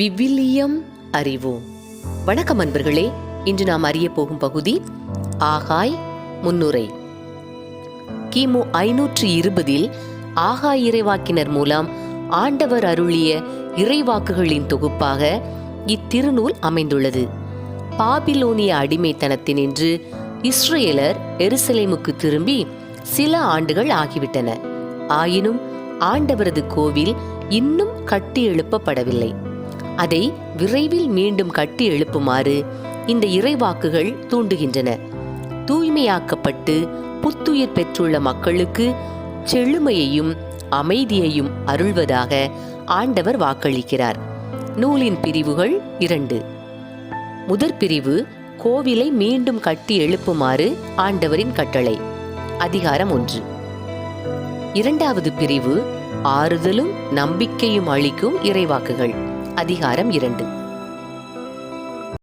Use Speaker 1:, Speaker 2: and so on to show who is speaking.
Speaker 1: விவிலியம் அறிவோம். வணக்கம் அன்பர்களே இன்று நாம் அறிய போகும் பகுதி ஆகாய் முன்னுரை. கிமு ஐநூற்று இருபதில் ஆகாய் இறைவாக்கினர் மூலம் ஆண்டவர் அருளிய இறைவாக்குகளின் தொகுப்பாக இத்திருநூல் அமைந்துள்ளது. பாபிலோனிய அடிமைத்தனத்தினின்று இஸ்ரேலர் எருசலேமுக்கு திரும்பி சில ஆண்டுகள் ஆகிவிட்டன. ஆயினும் ஆண்டவரது கோவில் இன்னும் கட்டி எழுப்பப்படவில்லை அதை விரைவில் மீண்டும் கட்டி எழுப்புமாறு இந்த இறைவாக்குகள் தூண்டுகின்றன. தூய்மையாக்கப்பட்டு புத்துயிர் பெற்றுள்ள மக்களுக்கு செழுமையையும் அமைதியையும் அருள்வதாக ஆண்டவர் வாக்களிக்கிறார். நூலின் பிரிவுகள் இரண்டு. முதற் பிரிவு கோவிலை மீண்டும் கட்டி எழுப்புமாறு ஆண்டவரின் கட்டளை. அதிகாரம் ஒன்று. இரண்டாவது பிரிவு ஆறுதலும் நம்பிக்கையும் அளிக்கும் இறைவாக்குகள். அதிகாரம் இரண்டு.